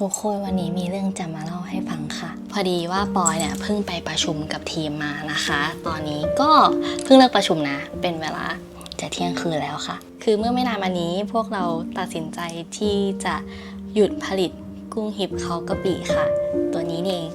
ทุกคนวันนี้มีเรื่องจะมาเล่าให้ฟังค่ะ พอดีว่าปอยเนี่ยเพิ่งไปประชุมกับทีมมานะคะ ตอนนี้ก็เพิ่งเลิกประชุมนะ เป็นเวลาจะเที่ยงคืนแล้วค่ะ คือเมื่อไม่นานมานี้พวกเราตัดสินใจที่จะหยุดผลิตกุ้งหิบเขากะปิค่ะ ตัวนี้เอง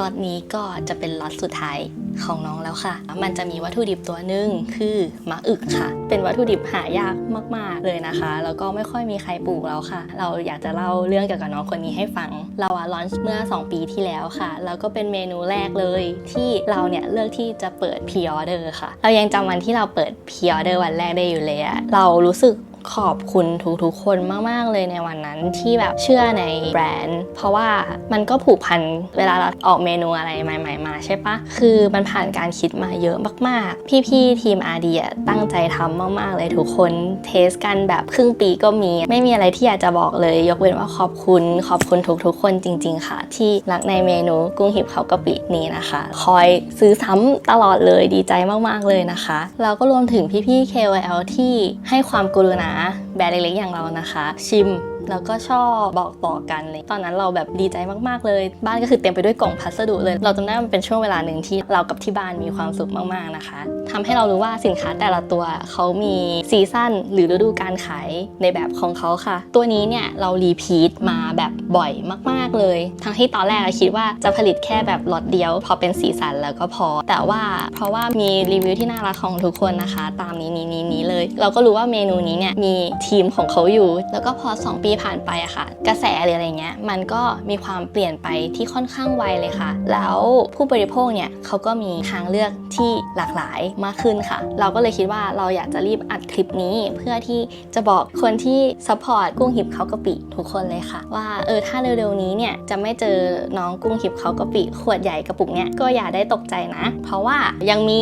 ล็อตนี้ก็จะเป็นล็อตสุดท้ายของน้องแล้วค่ะ มันจะมีวัตถุดิบตัวหนึ่งคือมะอึกค่ะ เป็นวัตถุดิบหายากมาก ๆ เลยนะคะ แล้วก็ไม่ค่อยมีใครปลูกแล้วค่ะ เราอยากจะเล่าเรื่องเกี่ยวกับน้องคนนี้ให้ฟัง เราอะลอนเมื่อ 2 ปีที่แล้วค่ะ แล้วก็เป็นเมนูแรกเลย ที่เราเนี่ยเลือกที่จะเปิดพ r ออเดอร์ค่ะ เรายังจำวันที่เราเปิดพ r ออเดอร์วันแรกได้อยู่เลยอะเรารู้สึก ขอบคุณทุกๆคนมาก ๆ เลยในวันนั้นที่แบบเชื่อในแบรนด์ เพราะว่ามันก็ผูกพันเวลาเราออกเมนูอะไรใหม่ ๆ มาใช่ปะคือมันผ่านการคิดมาเยอะมาก ๆ พี่ ๆ ทีมอาดีตั้งใจทำมาก ๆ เลยทุกคนเทสกันแบบครึ่งปีก็มี ไม่มีอะไรที่อยากจะบอกเลย ยกเว้นว่าขอบคุณขอบคุณทุกๆคนจริง ๆ ค่ะ ที่รักในเมนูกุ้งหิบเขากะปินี้นะคะ คอยซื้อซ้ำตลอดเลยดีใจมากๆเลยนะคะแล้วก็รวมถึงพี่ๆ KOL ที่ให้ความกรุณาแบรนด์เล็กๆอย่างเรานะคะ ชิม แล้วก็ชอบบอกต่อกันเลยตอนนั้นเราแบบดีใจมากๆเลย บ้านก็คือเต็มไปด้วยกล่องพัสดุเลย เราจำได้มันเป็นช่วงเวลาหนึ่งที่เรากับที่บ้านมีความสุขมากๆนะคะทำให้เรารู้ว่าสินค้าแต่ละตัวเขามีซีซั่นหรือฤดูการขายในแบบของเขาค่ะ ตัวนี้เนี่ยเรารีพีทมาแบบบ่อยมาก ๆเลย ทั้งที่ตอนแรกอะคิดว่าจะผลิตแค่แบบล็อตเดียว พอเป็นสีสันแล้วก็พอ แต่ว่าเพราะว่ามีรีวิวที่น่ารักของทุกคนนะคะ ตามนี้นี้นี้นี้เลย เราก็รู้ว่าเมนูนี้เนี่ยมีทีมของเขาอยู่ แล้วก็พอ 2 ปีผ่านไปอะค่ะ กระแสหรืออะไรเงี้ยมันก็มีความเปลี่ยนไปที่ค่อนข้างไวเลยค่ะ แล้วผู้บริโภคเนี่ยเขาก็มีทางเลือกที่หลากหลายมากขึ้นค่ะ เราก็เลยคิดว่าเราอยากจะรีบอัดคลิปนี้เพื่อที่จะบอกคนที่สปอร์ตกุ้งหิบเขากะปิทุกคนเลยค่ะ ว่าเออถ้าเร็วๆนี้เนี่ยจะไม่เจอน้องกุ้งหิบเขากะปิขวดใหญ่กระปุกเนี่ยก็อย่าได้ตกใจนะ เพราะว่ายังมี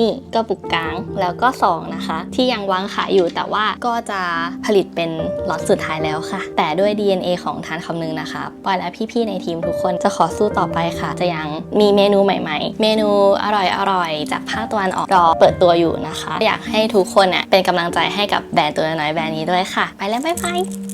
นี่กระปุกกลางแล้วก็2นะคะ ที่ยังวางขายอยู่แต่ว่าก็จะผลิตเป็นล็อตสุดท้ายแล้วค่ะ แต่ด้วย DNA ของทานคำนึงนะคะปอยและพี่ๆในทีมทุกคนจะขอสู้ต่อไปค่ะ จะยังมีเมนูใหม่ๆ เมนูอร่อยๆ จากภาคตะวันออกรอเปิดตัวอยู่นะคะ อยากให้ทุกคนเนี่ยเป็นกำลังใจให้กับแบรนด์ตัวน้อยแบรนด์นี้ด้วยค่ะ ไปแล้วบ๊ายบาย